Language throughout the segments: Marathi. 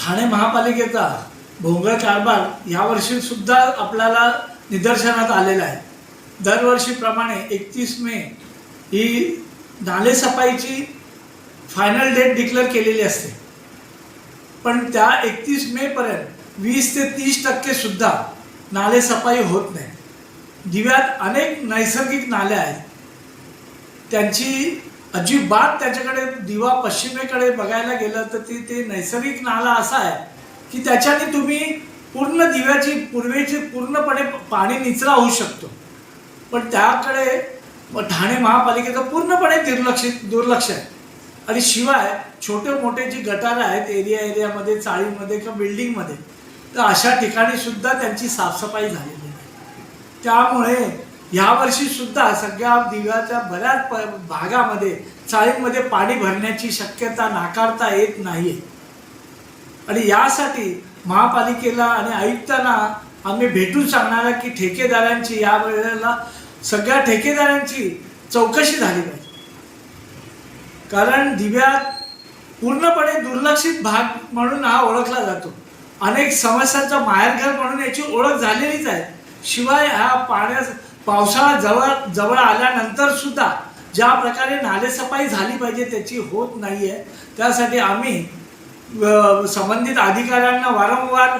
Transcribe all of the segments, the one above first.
ठाणे महापालिकेचा भोंगळ कारभार यावर्षी सुद्धा आपल्याला निदर्शनात आलेला आहे. दरवर्षीप्रमाणे एकतीस मे ही नालेसफाईची फायनल डेट डिक्लेअर केलेली असते. पण त्या एकतीस मेपर्यंत वीस ते तीस टक्के सुद्धा नालेसफाई होत नाही. दिव्यात अनेक नैसर्गिक नाले आहेत. त्यांची अजिबात त्याच्याकडे दिवा पश्चिमेकडे बघायला गेलं तर ते ते नैसर्गिक नाला असा आहे की त्याच्याने तुम्ही पूर्ण दिव्याची पूर्वेची पूर्णपणे पाणी निचरा होऊ शकतो. पण त्याकडे ठाणे महापालिकेचं पूर्णपणे दुर्लक्षित दुर्लक्ष आहे. आणि शिवाय छोटे मोठे जी गटारं आहेत एरिया एरियामध्ये चाळीमध्ये किंवा बिल्डिंगमध्ये तर अशा ठिकाणी सुद्धा त्यांची साफसफाई झालेली नाही. त्यामुळे यावर्षी सुद्धा सगळ्या दिव्याच्या बऱ्याच प भागामध्ये चाळींमध्ये पाणी भरण्याची शक्यता नाकारता येत नाही आणि यासाठी महापालिकेला आणि आयुक्तांना आम्ही भेटून सांगणार आहे की ठेकेदारांची या वेळेला सगळ्या ठेकेदारांची चौकशी झाली पाहिजे. कारण दिव्यात पूर्णपणे दुर्लक्षित भाग म्हणून हा ओळखला जातो. अनेक समस्यांचा माहेरघर म्हणून याची ओळख झालेलीच आहे. शिवाय हा पाण्यास पावसाळा जवळ जवळ आल्यानंतर सुद्धा ज्या प्रकारे नालेसफाई झाली पाहिजे त्याची होत नाही आहे त्यासाठी आम्ही संबंधित अधिकाऱ्यांना वारंवार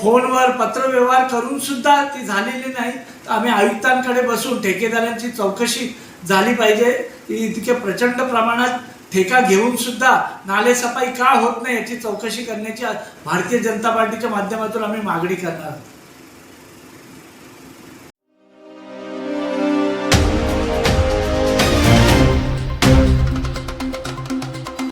फोनवर पत्रव्यवहार करून सुद्धा ती झालेली नाही. तर आम्ही आयुक्तांकडे बसून ठेकेदारांची चौकशी झाली पाहिजे. इतके प्रचंड प्रमाणात ठेका घेऊन सुद्धा नालेसफाई का होत नाही याची चौकशी करण्याची भारतीय जनता पार्टीच्या माध्यमातून आम्ही मागणी करणार आहोत.